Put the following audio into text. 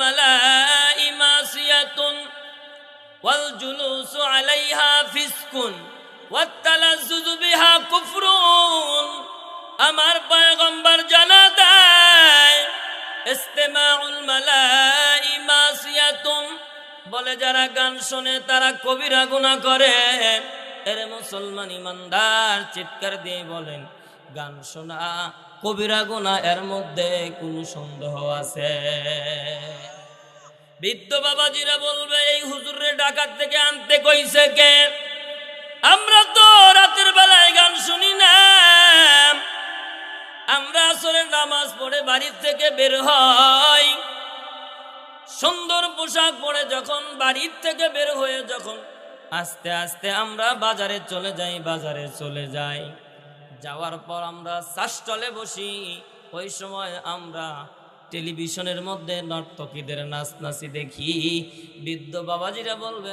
মালাই মাসিয়াতুন ওয়াল জুলুসু আলাইহা ফিসকুন ওয়াত্তালাজ্জুজু বিহা কুফরুন। আমার পয়গম্বর জানা দেয়, ইস্তেমাউল মালাই বলে যারা গান শোনে, তারা কবিরা গুনাহ করে। এর মুসলমান ইমানদার চিৎকার দিয়ে বলেন গান শোনা, কবিরা গোনা, এর মধ্যে কোন সন্দেহ আছে? বৃদ্ধ বাবাজিরা বলবে, এই হুজুরে ডাকাত থেকে আনতে কইছে কে? আমরা তো রাতের বেলায় গান শুনি না। আমরা আসলে নামাজ পড়ে বাড়ির থেকে বের হই। সুন্দর পোশাক পরে যখন বাড়ির থেকে বের হয়ে যখন আস্তে আস্তে আমরা বাজারে চলে যাই, বাজারে চলে যাই। যাওয়ার পর আমরা চাষটলে বসি। ওই সময় আমরা টেলিভিশনের মধ্যে নর্তকীদের নাচ নাচি দেখি। বৃদ্ধ বাবাজিরা বলবে